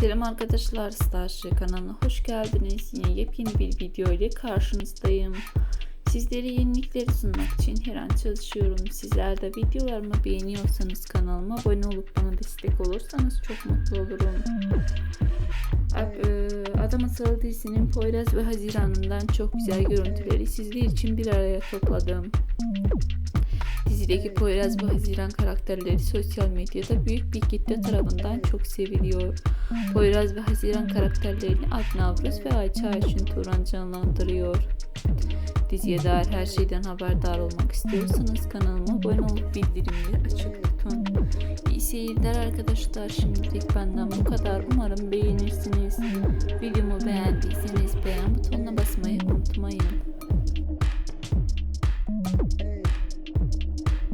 Selam arkadaşlar Starship kanalına hoş geldiniz. Yine yepyeni bir video ile karşınızdayım. Sizlere yenilikleri sunmak için her an çalışıyorum. Sizler de videolarımı beğeniyorsanız kanalıma abone olup bana destek olursanız çok mutlu olurum. E, Adam Masalı dizisinin Poyraz ve Haziran'ından çok güzel görüntüleri sizler için bir araya topladım. Dizideki Poyraz ve Haziran karakterleri sosyal medyada büyük bir kitle tarafından çok seviliyor. Poyraz ve Haziran karakterlerini Alp Navruz ve Ayça Ayşin Turan canlandırıyor. Diziye dair her şeyden haberdar olmak istiyorsanız kanalıma abone olup bildirimleri açık tutun. İyi seyirler arkadaşlar. Şimdilik benden bu kadar. Umarım beğenirsiniz. Videomu beğendiyseniz